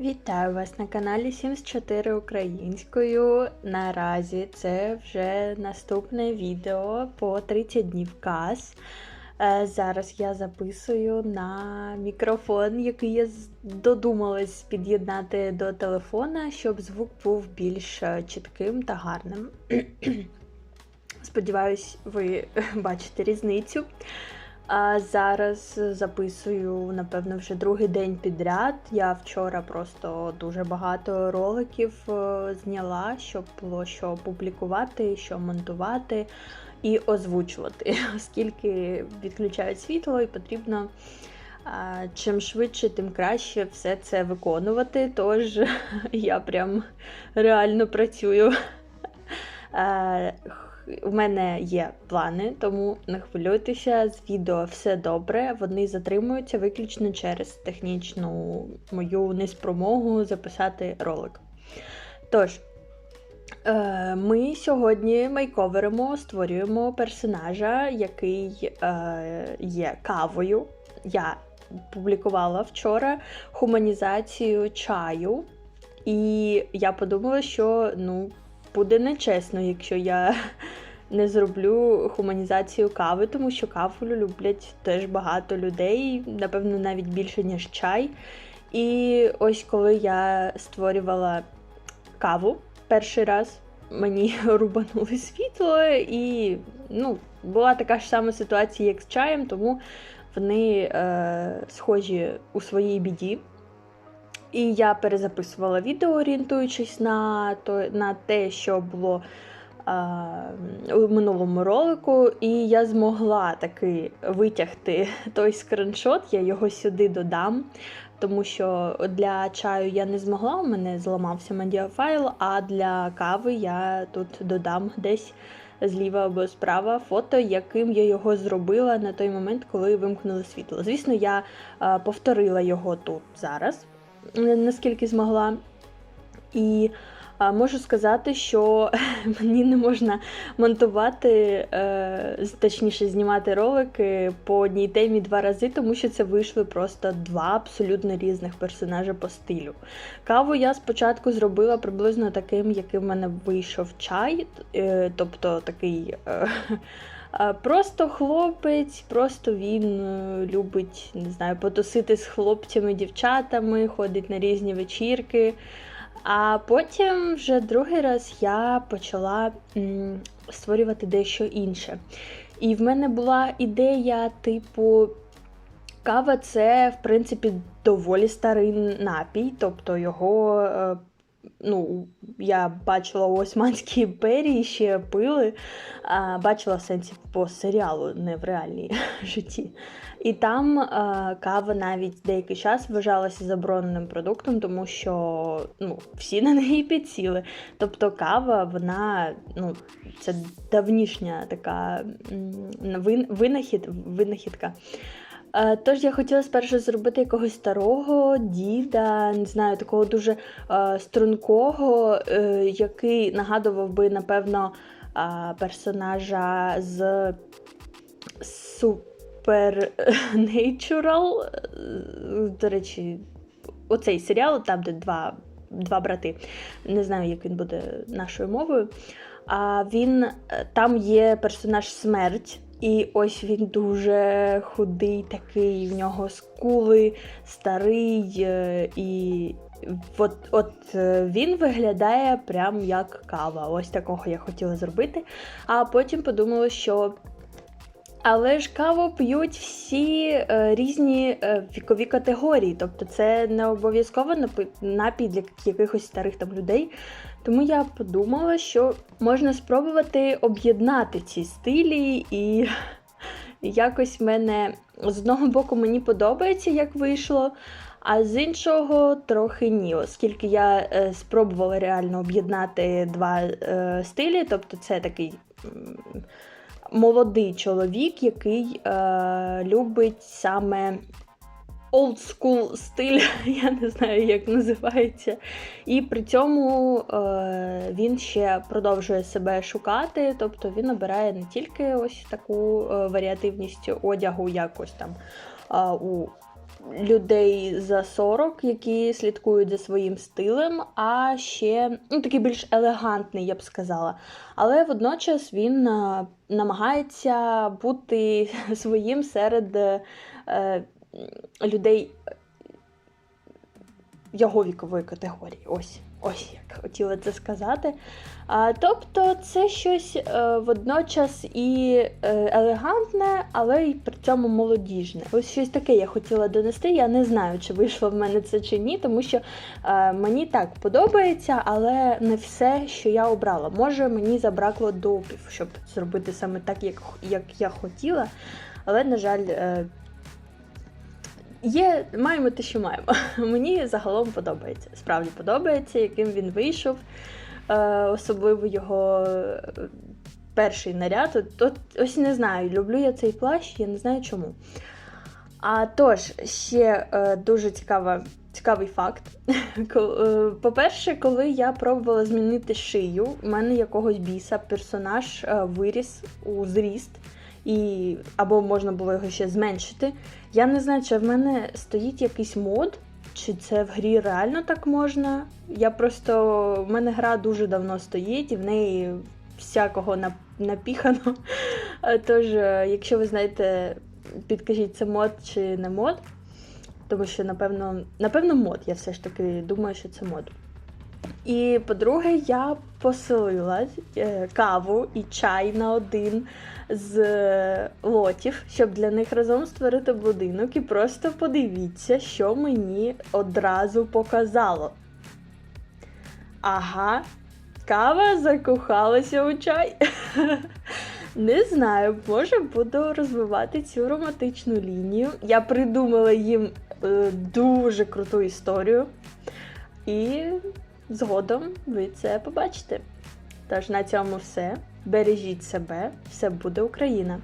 Вітаю вас на каналі 74 українською. Наразі це вже наступне відео по 30 днів каз. Е, Зараз я записую на мікрофон, який я додумалась під'єднати до телефона, щоб звук був більш е, чітким та гарним. Сподіваюсь, ви бачите різницю. А зараз записую, напевно, вже другий день підряд. Я вчора просто дуже багато роликів е, зняла, щоб було що публікувати, що монтувати і озвучувати, оскільки відключають світло і потрібно. Чим швидше, тим краще все це виконувати. Тож я прям реально працюю. У мене є плани, тому не хвилюйтеся, з відео все добре. Вони затримуються виключно через технічну мою неспромогу записати ролик. Тож, е, ми сьогодні мейковеримо, створюємо персонажа, який е, є кавою. Я публікувала вчора хуманізацію чаю, і я подумала, що ну, буде нечесно, якщо я не зроблю хуманізацію кави, тому що каву люблять теж багато людей, напевно, навіть більше, ніж чай. І ось коли я створювала каву перший раз, мені рубанули світло, і ну, була така ж сама ситуація, як з чаєм, тому вони е, схожі у своїй біді. І я перезаписувала відео, орієнтуючись на, то, на те, що було а, у минулому ролику, і я змогла таки витягти той скриншот, я його сюди додам. Тому що для чаю я не змогла, у мене зламався медіафайл, а для кави я тут додам десь зліва або справа фото, яким я його зробила на той момент, коли вимкнули світло. Звісно, я повторила його тут зараз наскільки змогла. І можу сказати, що мені не можна монтувати, е, точніше, знімати ролики по одній темі два рази, тому що це вийшли просто два абсолютно різних персонажа по стилю. Каву я спочатку зробила приблизно таким, яким в мене вийшов чай, е, тобто такий. е, Просто хлопець, просто він е, любить не знаю, потусити з хлопцями, дівчатами, ходить на різні вечірки. А потім вже другий раз я почала м, створювати дещо інше. І в мене була ідея, типу, кава це, в принципі, доволі старий напій, тобто його. Ну, я бачила у Османській імперії ще пили, а, бачила в сенсі по серіалу, не в реальній житті. І там е, кава навіть деякий час вважалася забороненим продуктом, тому що ну, всі на неї підсіли. Тобто кава, вона ну, це давнішня така винахід, винахідка. Е, Тож я хотіла спершу зробити якогось старого діда, не знаю, такого дуже е, стрункого, е, який нагадував би, напевно, персонажа з Supernatural. До речі, оцей серіал, там, де два, два брати. Не знаю, як він буде нашою мовою. А він там є персонаж смерть. І ось він дуже худий, такий, в нього скули, старий, е, і от, от е, він виглядає прям як кава. Ось такого я хотіла зробити. А потім подумала, що. Але ж каву п'ють всі е, різні е, вікові категорії, тобто це не обов'язково напій для якихось старих там людей. Тому я подумала, що можна спробувати об'єднати ці стилі, і якось мене з одного боку мені подобається, як вийшло, а з іншого трохи ні, оскільки я е, спробувала реально об'єднати два е, стилі, тобто це такий. м, Молодий чоловік, який е, любить саме олдскул стиль, я не знаю, як називається. І при цьому е, він ще продовжує себе шукати, тобто він обирає не тільки ось таку е, варіативність одягу, якось там у людей за 40, які слідкують за своїм стилем, а ще ну, такий більш елегантний, я б сказала. Але водночас він е, намагається бути своїм серед е, людей його вікової категорії. Ось, ось як хотіла це сказати. А, тобто це щось е, водночас і е, елегантне, але й при цьому молодіжне. Ось щось таке я хотіла донести. Я не знаю, чи вийшло в мене це чи ні, тому що е, мені так подобається, але не все, що я обрала. Може, мені забракло допів, щоб зробити саме так, як, як я хотіла. Але, на жаль, е, Є, маємо те, що маємо. Мені загалом подобається. Справді подобається, яким він вийшов. Е, особливо його е, перший наряд. От, от, ось не знаю, люблю я цей плащ, я не знаю чому. А тож, ще е, дуже цікава, цікавий факт. По-перше, коли я пробувала змінити шию, в мене якогось біса персонаж виріс у зріст, і, або можна було його ще зменшити. Я не знаю, чи в мене стоїть якийсь мод, чи це в грі реально так можна. Я просто. В мене гра дуже давно стоїть, і в неї всякого напіхано. Тож, е, якщо ви знаєте, підкажіть, це мод чи не мод. Тому що, напевно, напевно, мод. Я все ж таки думаю, що це мод. І по-друге, я поселила е, каву і чай на один з е, лотів, щоб для них разом створити будинок. І просто подивіться, що мені одразу показало. Ага, кава закохалася у чай. Не знаю, може буду розвивати цю романтичну лінію. Я придумала їм е, дуже круту історію. І згодом ви це побачите. Тож на цьому все. Бережіть себе, все буде Україна!